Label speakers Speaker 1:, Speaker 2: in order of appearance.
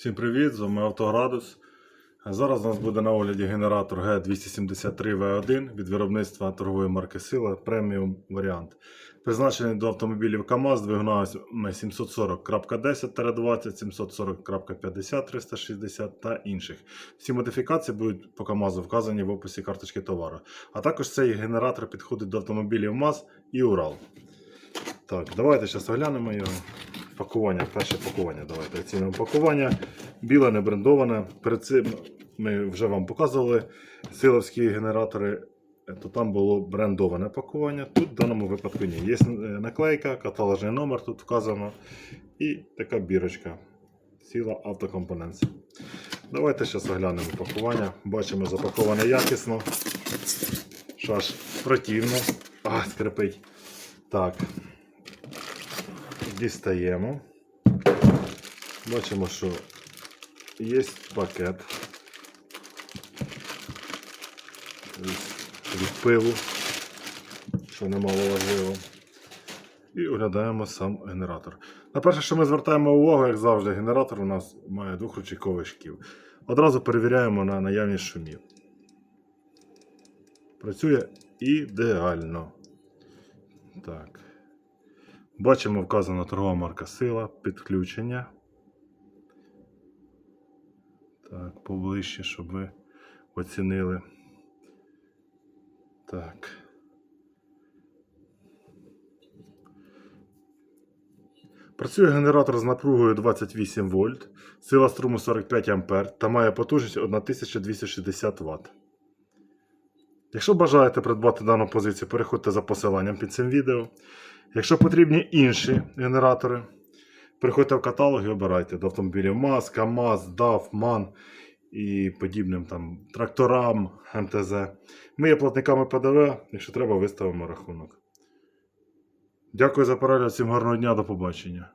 Speaker 1: Всім привіт, з вами Автоградус. Зараз у нас буде на огляді генератор G273V1 від виробництва торгової марки Сила преміум варіант. Призначений до автомобілів КАМАЗ двигунами 740.10-20, 740.50 360 та інших. Всі модифікації будуть по КАМАЗу вказані в описі карточки товару. А також цей генератор підходить до автомобілів МАЗ і Урал. Так, давайте зараз оглянемо його. Пакування, перше пакування. Давайте оцінимо пакування. Біле, не брендоване. Перед цим ми вже вам показували силовські генератори. То там було брендоване пакування. Тут в даному випадку ні. Є наклейка, каталожний номер тут вказано. І така бірочка. Сила автокомпоненція. Давайте зараз оглянемо пакування. Бачимо, запаковане якісно. Аж противно. А, скрипить. Так. Дістаємо. Бачимо, що є пакет від пилу, що немало важливо. І оглядаємо сам генератор. На перше, що ми звертаємо увагу, як завжди, генератор у нас має двохручейковий шків. Одразу перевіряємо на наявність шумів. Працює ідеально. Так. Бачимо, вказана торгова марка Сила, підключення. Так, поближче, щоб ви оцінили. Так. Працює генератор з напругою 28 вольт, сила струму 45 А та має потужність 1260 Вт. Якщо бажаєте придбати дану позицію, переходьте за посиланням під цим відео. Якщо потрібні інші генератори, приходьте в каталог і обирайте до автомобілів МАЗ, КАМАЗ, ДАФ, МАН і подібним там тракторам, МТЗ. Ми є платниками ПДВ, якщо треба, виставимо рахунок. Дякую за перегляд, всім гарного дня, до побачення.